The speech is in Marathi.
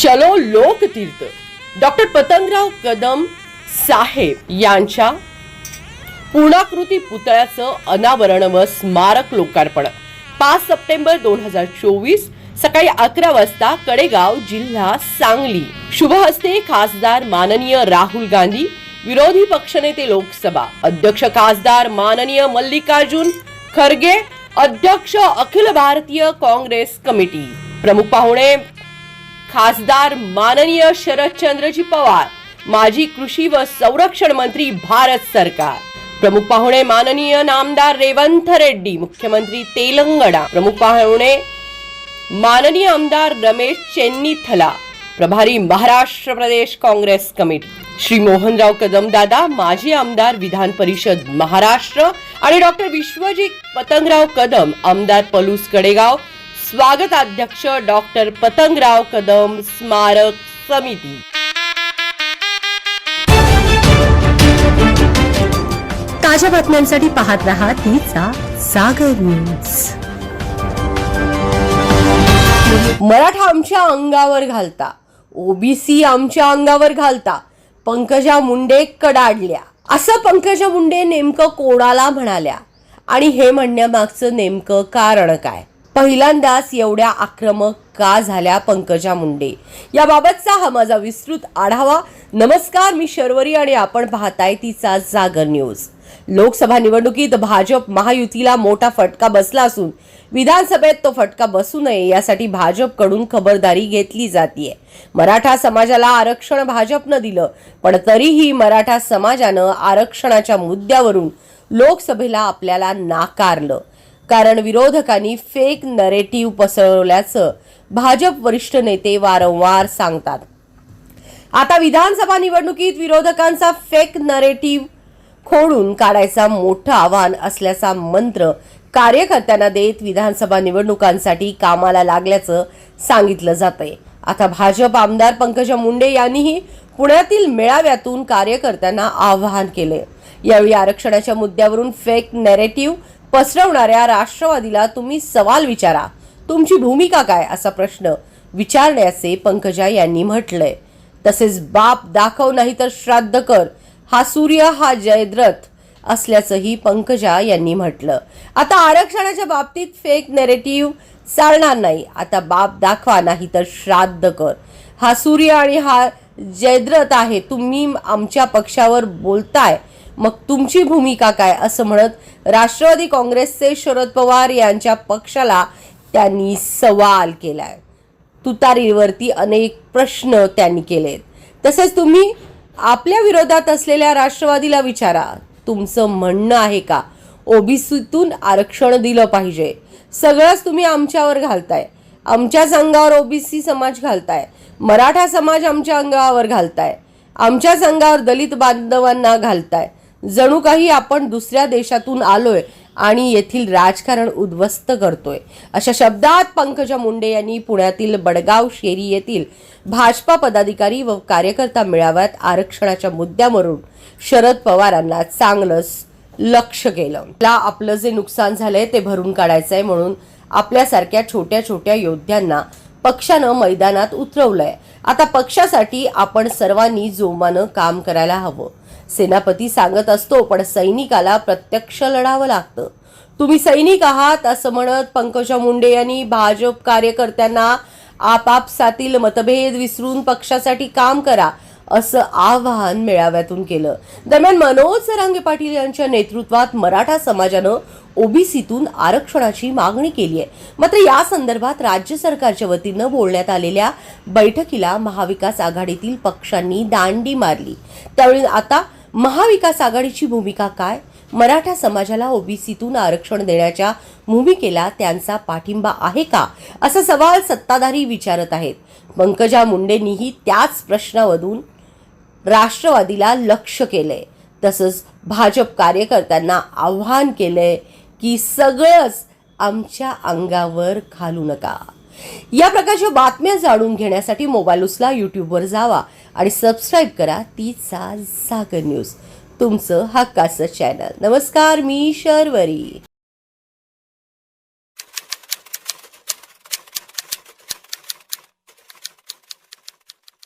चलो लोकतीर्थ. डॉक्टर पतंगराव कदम साहेब यांच्या पूर्णाकृती पुतळ्याचं अनावरण व स्मारक लोकार्पण. पाच सप्टेंबर दोन हजार चोवीस सकाळी अकरा वाजता कडेगाव जिल्हा सांगली. शुभ हस्ते खासदार माननीय राहुल गांधी विरोधी पक्षनेते लोकसभा अध्यक्ष खासदार माननीय मल्लिकार्जुन खरगे अध्यक्ष अखिल भारतीय काँग्रेस कमिटी. प्रमुख पाहुणे खासदार माननीय शरदचंद्रजी पवार माजी कृषी व संरक्षण मंत्री भारत सरकार. प्रमुख पाहुणे माननीय नामदार रेवंत रेड्डी मुख्यमंत्री तेलंगणा. प्रमुख पाहुणे माननीय आमदार रमेश चेन्नीथला. प्रभारी महाराष्ट्र प्रदेश काँग्रेस कमिटी. श्री मोहनराव कदम दादा माजी आमदार विधान परिषद महाराष्ट्र आणि डॉक्टर विश्वजित पतंगराव कदम आमदार पलूस कडेगाव स्वागताध्यक्ष डॉक्टर पतंगराव कदम स्मारक समिती. ताज्या बातम्यांसाठी पाहत रहा तिचा सागर न्यूज. मराठा आमच्या अंगावर घालता. ओबीसी आमच्या अंगावर घालता. पंकजा मुंडे कडाडल्या. असं पंकजा मुंडे नेमकं कोणाला म्हणाल्या? आणि हे म्हणण्यामागचं नेमकं कारण काय? पहिल्यांदाच एवढ्या आक्रमक का झाल्या पंकजा मुंडे? याबाबतचा हा माझा विस्तृत आढावा. नमस्कार मी शर्वरी आणि आपण पाहताय तिचा जागर न्यूज. लोकसभा निवडणुकीत भाजप महायुतीला मोठा फटका बसला असून विधानसभेत तो फटका बसू नये यासाठी भाजपकडून खबरदारी घेतली जातीये. मराठा समाजाला आरक्षण भाजपनं दिलं पण तरीही मराठा समाजानं आरक्षणाच्या मुद्द्यावरून लोकसभेला आपल्याला नाकारलं. कारण विरोधकांनी फेक नरेटिव्ह पसरवल्याचं भाजप वरिष्ठ नेते वारंवार सांगतात. आता विधानसभा निवडणुकीत विरोधकांचा फेक नरेटिव्ह खोडून काढायचा मोठं आव्हान असल्याचा मंत्र कार्यकर्त्यांना देत विधानसभा निवडणुकांसाठी कामाला लागल्याचं सांगितलं जातंय. आता भाजप आमदार पंकजा मुंडे यांनीही पुण्यातील मेळाव्यातून कार्यकर्त्यांना आवाहन केले यावेळी आरक्षणाच्या मुद्द्यावरून फेक नेरेटिव्ह पसरवणाऱ्या राष्ट्रवादीला तुम्ही सवाल विचारा. तुमची भूमिका काय? असा प्रश्न विचारण्याचे पंकजा यांनी म्हटलंय. तसेच बाप दाखव नाही तर श्राद्ध कर. हा सूर्य हा जयद्रथ असल्याचंही पंकजा यांनी म्हटलं. आता आरक्षणाच्या बाबतीत फेक नेरेटिव्ह चालणार नाही. आता बाप दाखवा नाही तर श्राद्ध कर. हा सूर्य आणि हा जयद्रथ आहे. तुम्ही आमच्या पक्षावर बोलताय. मग तुमची भूमिका काय? असं म्हणत राष्ट्रवादी काँग्रेसचे शरद पवार यांच्या पक्षाला त्यांनी सवाल केलाय. तुतारीवरती अनेक प्रश्न त्यांनी केलेत. तसेच तुम्ही आपल्या विरोधात असलेल्या राष्ट्रवादीला विचारा. तुमचं म्हणणं आहे का? ओबीसीतून आरक्षण दिलं पाहिजे. सगळंच तुम्ही आमच्यावर घालताय. आमच्याच अंगावर ओबीसी समाज घालताय. मराठा समाज आमच्या अंगावर घालताय. आमच्याच अंगावर दलित बांधवांना घालताय. जणू काही आपण दुसऱ्या देशातून आलोय आणि येथील राजकारण उद्ध्वस्त करतोय. अशा शब्दात पंकजा मुंडे यांनी पुण्यातील बडगाव शेरी येथील भाजपा पदाधिकारी व कार्यकर्ता मेळाव्यात आरक्षणाच्या मुद्द्यावरून शरद पवारांना चांगलंच लक्ष केलं. आपला आपलं जे नुकसान झालंय ते भरून काढायचंय म्हणून आपल्यासारख्या छोट्या छोट्या योद्ध्यांना पक्षानं मैदानात उतरवलंय. आता पक्षासाठी आपण सर्वांनी जोमानं काम करायला हवं. सेनापती सांगत असतो पण सैनिकाला प्रत्यक्ष लढावं लागतं. तुम्ही सैनिक आहात असं म्हणत पंकजा मुंडे यांनी भाजप कार्यकर्त्यांना आपापसातील मतभेद विसरून पक्षासाठी काम करा. असं आवाहन मेळाव्यातून केलं. दरम्यान मनोज सरांगे पाटील यांच्या नेतृत्वात मराठा समाजानं ओबीसीतून आरक्षणाची मागणी केली आहे. मात्र या संदर्भात राज्य सरकारच्या वतीनं बोलण्यात आलेल्या बैठकीला महाविकास आघाडीतील पक्षांनी दांडी मारली. त्यावेळी आता महाविकास आघाडीची भूमिका काय? मराठा समाजाला ओबीसीतून आरक्षण देण्याच्या भूमिकेला त्यांचा पाठिंबा आहे का? असा सवाल सत्ताधारी विचारत आहेत. पंकजा मुंडेंनीही त्याच प्रश्नावरून राष्ट्रवादीला लक्ष केलंय. तसंच भाजप कार्यकर्त्यांना आव्हान केलंय की सगळंच आमच्या अंगावर घालू नका. या प्रकारच्या बातम्या जाणून घेण्यासाठी मोबाईल उचला यूट्यूबवर जावा आणि सबस्क्राईब करा तिचा जागर न्यूज तुमचं हक्काचं चॅनल. नमस्कार मी शर्वरी.